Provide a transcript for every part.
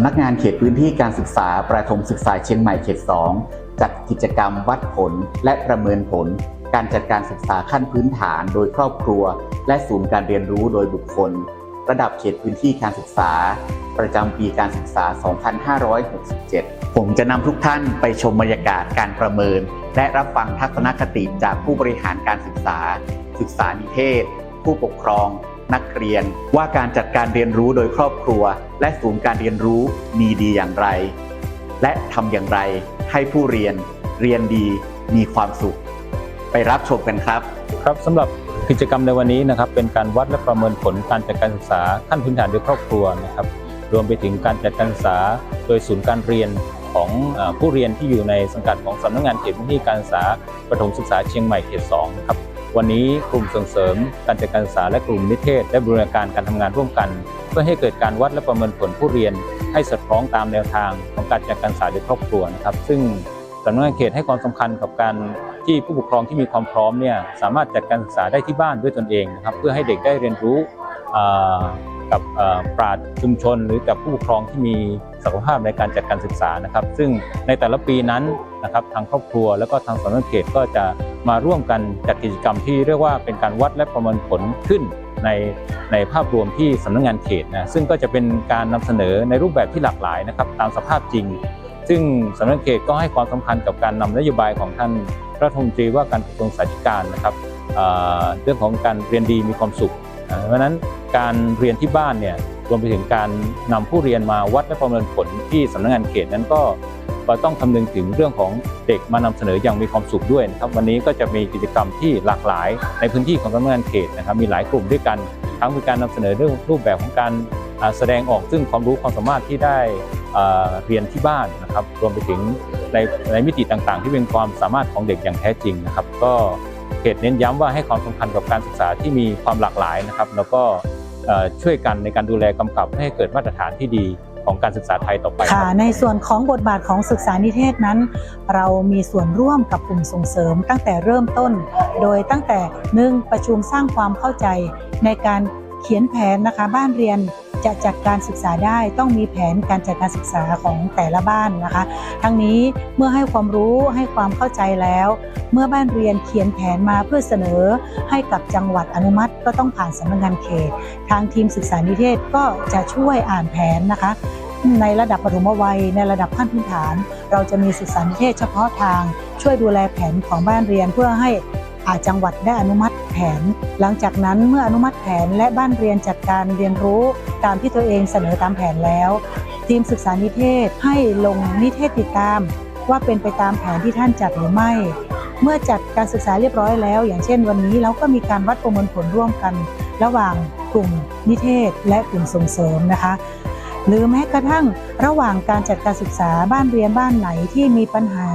ำนักงานเขตพื้นที่การศึกษาประถมศึกษาเชียงใหม่เขต 2 จัดกิจกรรมวัดผลและประเมินผล การจัดการศึกษาขั้นพื้นฐานโดยครอบครัว และศูนย์การเรียนรู้โดยบุคคล ระดับเขตพื้นที่การศึกษา ประจำปีการศึกษา 2567 ผมจะนำทุกท่านไปชมบรรยากาศการประเมิน และรับฟังทัศนคติจากผู้บริหารการศึกษา ศึกษานิเทศ ผู้ปกครอง นักเรียน ว่าการจัดการเรียนรู้โดยครอบครัว และศูนย์การเรียนรู้มีดีอย่างไร และทำอย่างไรให้ผู้เรียนเรียนดีมีความสุข ไปรับชมกันครับ ครับสำหรับกิจกรรมในวันนี้นะครับ เป็นการวัดและประเมินผลการจัดการศึกษาขั้นพื้นฐานโดยครอบครัวนะครับ รวมไปถึงการจัดการศึกษาโดยศูนย์การเรียนของผู้เรียนที่อยู่ในสังกัดของสำนักงานเขตพื้นที่การศึกษาประถมศึกษาเชียงใหม่เขต2ครับ วันนี้กลุ่มส่งเสริมการจัดการศึกษาและกลุ่มนิเทศและบูรณาการการทำงานร่วมกัน เพื่อให้เกิดการวัดและประเมินผลผู้เรียน ให้สอดคล้องตามแนวทางของการจัดการศึกษาโดยครอบครัวนะครับ ซึ่งสำนักงานเขตให้ความสำคัญกับการที่ผู้ปกครองที่มีความพร้อมเนี่ยสามารถจัดการศึกษาได้ที่บ้านด้วยตนเองนะครับเพื่อให้เด็กได้เรียนรู้กับปราชญ์ชุมชน หรือกับผู้ปกครองที่มีศักยภาพในการจัดการศึกษานะครับ ซึ่งในแต่ละปีนั้นนะครับทางครอบครัว แล้วก็ทางสำนักงานเขตก็จะ มาร่วมกันจัดกิจกรรมที่เรียกว่าเป็นการวัดและประเมินผลขึ้นในในภาพรวมที่สำนักงานเขตนะซึ่งก็จะเป็นการนำเสนอในรูปแบบที่หลากหลายนะครับตามสภาพจริง ซึ่งสำนักงานเขตก็ให้ความสำคัญกับการนำนโยบายของท่านรัฐมนตรีว่าการกระทรวงสาธารณสุขนะครับเเรื่องของการเรียนดีมีความสุข เพราะฉะนั้นการเรียนที่บ้านเนี่ยรวมไปถึงการนำผู้เรียนมาวัดและประเมินผลที่สำนักงานเขตนั้นก็ ก็ต้องคำนึงถึงเรื่องของเด็กมานำเสนออย่างมีความสุขด้วยนะครับวันนี้ก็จะมีกิจกรรมที่หลากหลายในพื้นที่ของสำนักงานเขตนะครับมีหลายกลุ่มด้วยกัน ทั้งมีการนำเสนอเรื่องรูปแบบของการแสดงออกซึ่งความรู้ความสามารถที่ได้เรียนที่บ้านนะครับรวมไปถึงในในมิติต่างๆ ที่เป็นความสามารถของเด็กอย่างแท้จริงนะครับ ก็เขตเน้นย้ำว่าให้ความสำคัญกับการศึกษาที่มีความหลากหลายนะครับ แล้วก็ช่วยกันในการดูแลกำกับให้เกิดมาตรฐานที่ดี ของการศึกษาไทยต่อไปค่ะในส่วนของบทบาทของศึกษานิเทศนั้น เรามีส่วนร่วมกับกลุ่มส่งเสริมตั้งแต่เริ่มต้น โดยตั้งแต่หนึ่งประชุมสร้างความเข้าใจในการ เขียนแผนนะคะบ้านเรียนจะจัดการศึกษาได้ต้องมีแผนการจัดการศึกษาของแต่ละบ้านนะคะ ทั้งนี้เมื่อให้ความรู้ให้ความเข้าใจแล้ว เมื่อบ้านเรียนเขียนแผนมาเพื่อเสนอ ให้กับจังหวัดอนุมัติก็ต้องผ่านสำนักงานเขต ทางทีมศึกษานิเทศก็จะช่วยอ่านแผนนะคะ ในระดับปฐมวัย ในระดับขั้นพื้นฐาน เราจะมีศึกษานิเทศเฉพาะทาง ช่วยดูแลแผนของบ้านเรียนเพื่อให้อาจังหวัดได้อนุมัติ น หลังจากนั้นเมื่ออนุมัติแผนและบ้านเรียนจัดการเรียนรู้ตามที่ตัวเองเสนอตามแผนแล้ว ทีมศึกษานิเทศให้ลงนิเทศติดตาม ว่าเป็นไปตามแผนที่ท่านจัดหรือไม่ เมื่อจัดการศึกษาเรียบร้อยแล้ว อย่างเช่นวันนี้เราก็มีการวัดประเมินผลร่วมกัน ระหว่างกลุ่มนิเทศและกลุ่มส่งเสริมนะคะ หรือแม้กระทั่งระหว่างการจัดการศึกษาบ้านเรียนบ้านไหนที่มีปัญหา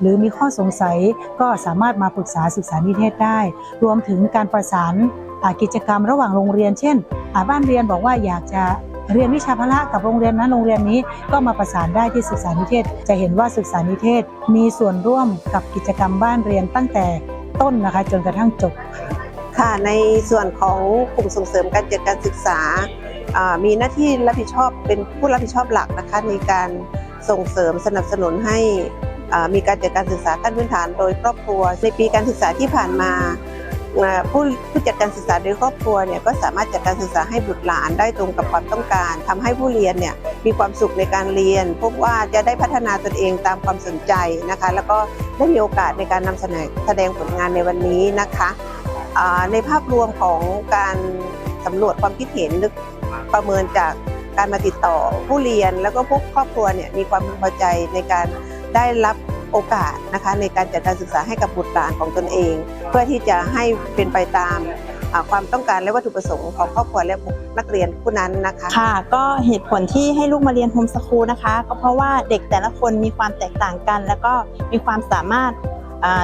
หรือมีข้อสงสัยก็สามารถมาปรึกษาศึกษานิเทศได้ รวมถึงการประสานกิจกรรมระหว่างโรงเรียน เช่นบ้านเรียนบอกว่าอยากจะเรียนวิชาพละกับโรงเรียนนั้นโรงเรียนนี้ก็มาประสานได้ที่ศึกษานิเทศ จะเห็นว่าศึกษานิเทศมีส่วนร่วมกับกิจกรรมบ้านเรียนตั้งแต่ต้นนะคะจนกระทั่งจบ ค่ะในส่วนของกลุ่มส่งเสริมการจัดการศึกษา มีหน้าที่รับผิดชอบเป็นผู้รับผิดชอบหลักนะคะในการส่งเสริมสนับสนุนให้มีการจัดการศึกษาขั้นพื้นฐานโดยครอบครัว ในปีการศึกษาที่ผ่านมาผู้ผู้จัดการศึกษาโดยครอบครัวเนี่ยก็สามารถจัดการศึกษาให้บุตรหลานได้ตรงกับความต้องการทำให้ผู้เรียนเนี่ยมีความสุขในการเรียน พบว่าจะได้พัฒนาตนเองตามความสนใจนะคะ แล้วก็ได้มีโอกาสในการนำเสนอแสดงผลงานในวันนี้นะคะ ในภาพรวมของการสำรวจความคิดเห็นหรือประเมินจากการมาติดต่อผู้เรียนแล้วก็พวกครอบครัวเนี่ยมีความพึงพอใจในการได้รับโอกาสนะคะในการจัดการศึกษาให้กับบุตรหลานของตนเอง เพื่อที่จะให้เป็นไปตามความต้องการและวัตถุประสงค์ของครอบครัวและนักเรียนผู้นั้นนะคะค่ะ ก็เหตุผลที่ให้ลูกมาเรียนโฮมสคูลนะคะ ก็เพราะว่าเด็กแต่ละคนมีความแตกต่างกัน แล้วก็มีความสามารถ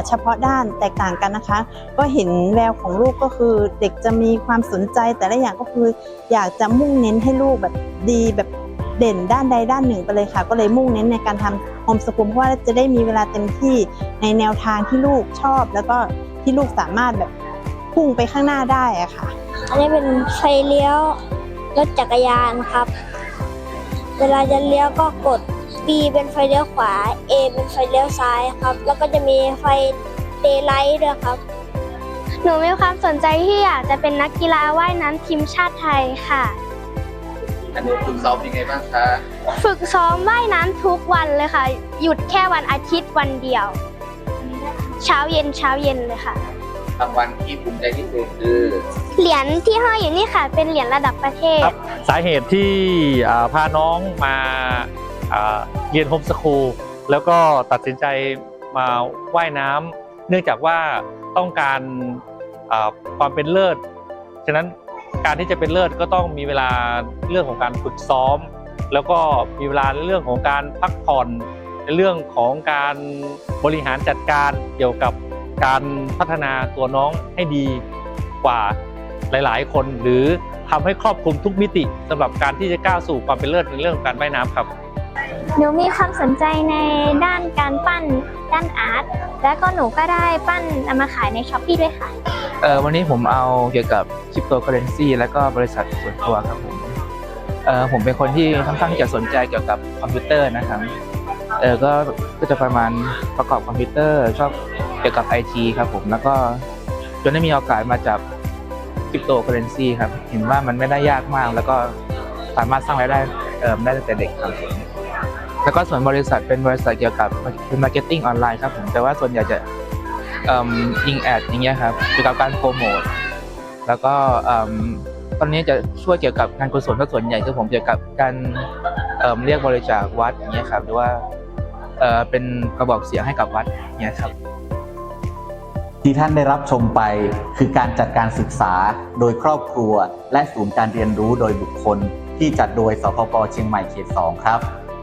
เฉพาะด้านแตกต่างกันนะคะ ก็เห็นแววของลูกก็คือเด็กจะมีความสนใจแต่ละอย่างก็คืออยากจะมุ่งเน้นให้ลูกแบบดีแบบเด่นด้านใดด้านหนึ่งไปเลยค่ะ ก็เลยมุ่งเน้นในการทำโฮมสคูลเพราะว่าจะได้มีเวลาเต็มที่ในแนวทางที่ลูกชอบ แล้วก็ที่ลูกสามารถแบบพุ่งไปข้างหน้าได้อะค่ะ อันนี้เป็นไฟเลี้ยวรถจักรยานครับ เวลาจะเลี้ยวก็กด B เป็นไฟเลี้ยวขวา A เป็นไฟเลี้ยวซ้ายครับ แล้วก็จะมีไฟเดย์ไลท์ด้วยครับ หนูมีความสนใจที่อยากจะเป็นนักกีฬาว่ายน้ำทีมชาติไทยค่ะ อันนี้ฝึกซ้อมยังไงบ้างคะฝึกซ้อมว่ายน้ำทุกวันเลยค่ะ หยุดแค่วันอาทิตย์วันเดียว เช้าเย็นเช้าเย็นเลยค่ะ รางวัลที่ภูมิใจที่สุดคือเหรียญที่ห้อยอยู่นี่ค่ะ เป็นเหรียญระดับประเทศ ครับสาเหตุที่อ่าพาน้องมาอ่า เรียนโฮมสคูลแล้วก็ตัดสินใจมาว่ายน้ำเนื่องจากว่าต้องการความเป็นเลิศ ฉะนั้นการที่จะเป็นเลิศก็ต้องมีเวลาเรื่องของการฝึกซ้อม แล้วก็มีเวลาเรื่องของการพักผ่อนในเรื่องของการบริหารจัดการเกี่ยวกับการพัฒนาตัวน้องให้ดีกว่าหลาย ๆ คน หรือทำให้ครอบคลุมทุกมิติสำหรับการที่จะก้าวสู่ความเป็นเลิศในเรื่องของการว่ายน้ำครับ หนูมีความสนใจในด้านการปั้นด้านอาร์ตและก็หนูก็ได้ปั้นเอามาขายในช้อปปี้ด้วยค่ะ เออวันนี้ผมเอาเกี่ยวกับคริปโตเคอเรนซีแล้วก็บริษัทส่วนตัวครับผมเออผมเป็นคนที่ค่อนข้างที่จะสนใจเกี่ยวกับคอมพิวเตอร์นะครับเออก็ก็จะประมาณประกอบคอมพิวเตอร์ชอบเกี่ยวกับไอทีครับผมแล้วก็จนได้มีโอกาสมาจับคริปโตเคอเรนซีครับเห็นว่ามันไม่ได้ยากมาก แล้วก็สามารถสร้างรายได้เออได้ตั้งแต่เด็กครับ แล้วก็ส่วนบริษัทเป็นบริษัทเกี่ยวกับเป็นมาร์เก็ตติ้งออนไลน์ครับผมแต่ว่าส่วนใหญ่จะเอิ่มยิงแอดอย่างเงี้ยครับเกี่ยวกับการโปรโมทแล้วก็ตอนนี้จะช่วยเกี่ยวกับงานกุศลซะส่วนใหญ่คือผมเกี่ยวกับการเเรียกบริจาควัดอย่างเงี้ยครับหรือว่าเเป็นกระบอกเสียงให้กับวัดอย่างเงี้ยครับที่ท่านได้รับชมไปคือการจัดการศึกษาโดยครอบครัว และศูนย์การเรียนรู้โดยบุคคลที่จัดโดยสพปเชียงใหม่เขต 2 ครับ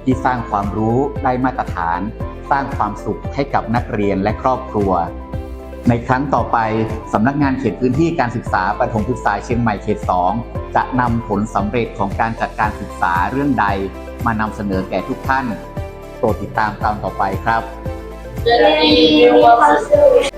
ที่สร้างความรู้ได้มาตรฐาน สร้างความสุขให้กับนักเรียนและครอบครัว ในครั้งต่อไปสำนักงานเขตพื้นที่การศึกษาประถมศึกษาเชียงใหม่เขต 2 จะนำผลสำเร็จของการจัดการศึกษาเรื่องใด มานำเสนอแก่ทุกท่านโปรดติดตามตามต่อไปครับ Let me